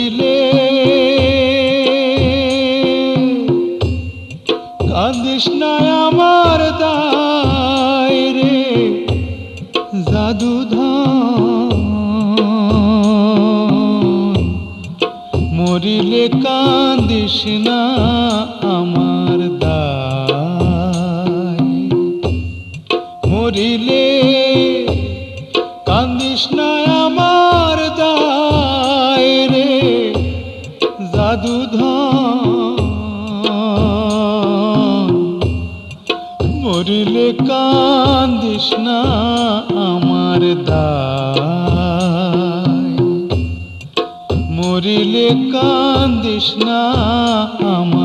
দিলে কাঁদিস না আমার দায় রে জাদুধন। মরিলে কাঁদিস না আমার দায়। মরিলে মরিলে কান্দিস না আমার দায়। মরিলে কান্দিস না আমার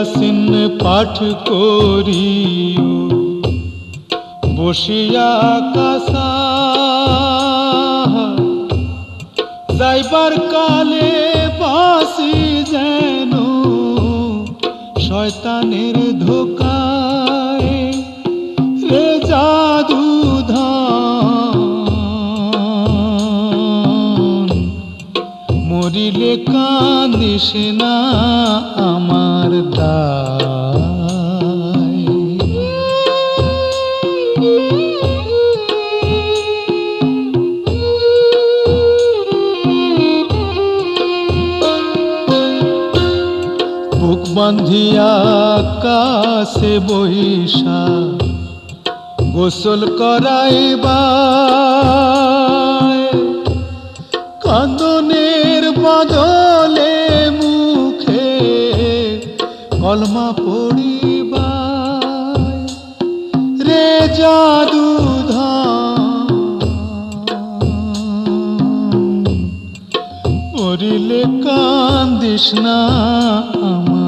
সুরায়াসিন পাঠ করিও বসিয়া কাসা। যাইবার কালে বাসি যেন শয়তানের ধোকায় মরিলে কান্দিস না আমার দায়। বুক বান্ধিয়া কাছে বৈশা গোসল করাইবা বদলে মুখে কলমা পড়িবা রে জাদু মরিলে কান্দিস না আমার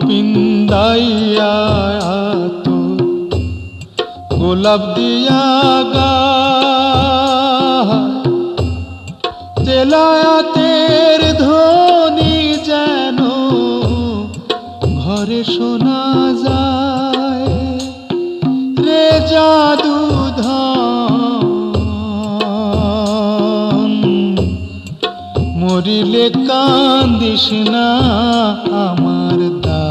পিন্দাইয়া তো গোলাপ দিয়া গা তেলায়াতের ধ্বনি যেন ঘরে শোনা যায়। রে জাদু মরিলে কান্দিস না আমার দায়।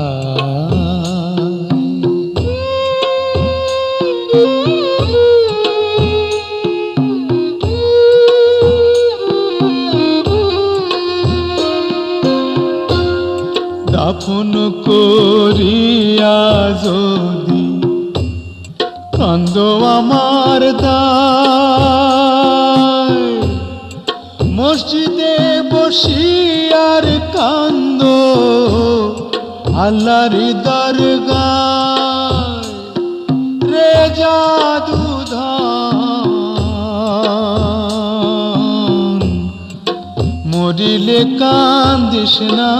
দাফন করিয়া যদি কান্দ আমার দায় মসজিদে বসিয়ার কান্দ আল্লাহর দরগায় রে জাদু মরিলে কান্দিস না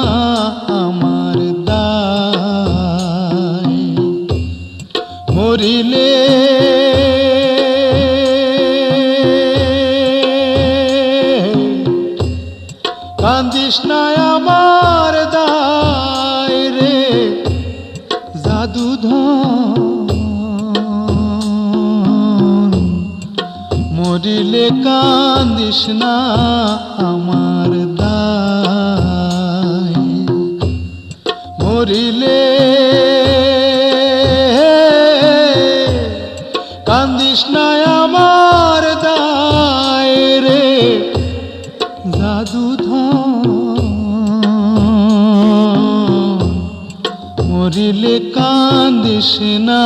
আমার দায়। মরিলে মরিলে কান্দিস না আমার দায়। মরিলে কান্দিস না আমার দায় রে। জাদু মরিলে কান্দিস না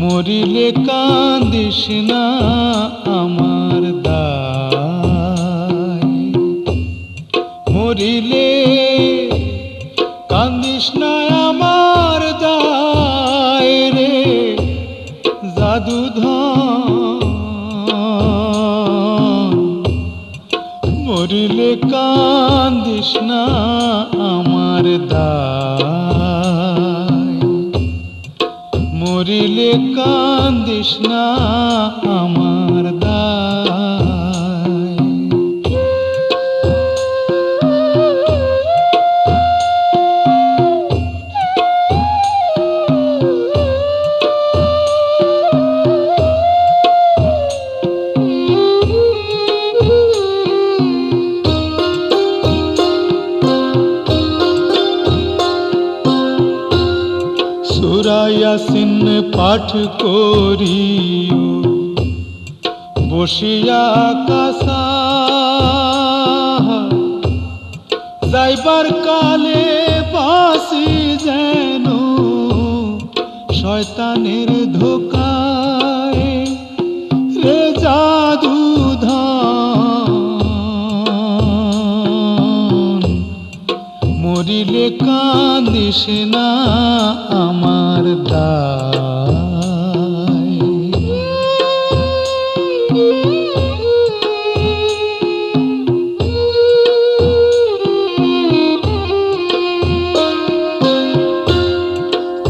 মরিলে কান্দিস না। মরিলে কান্দিস না আমার। পাঠ করিও। বসিয়া কাসা। যাইবার কালে বাসি যেন শয়তানের ধোকায় না আমার দায়।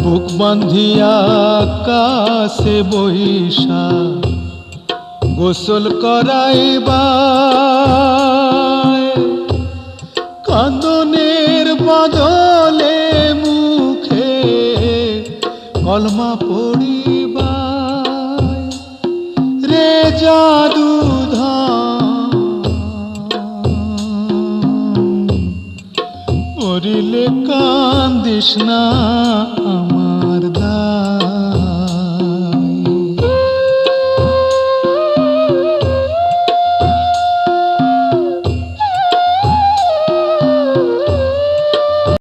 বুক বান্ধিয়া কাছে বৈশা গোসল করাইবা কান্দনের বদলে কলমা পড়িবা রে জাদু মরিলে কান্দিস না আমার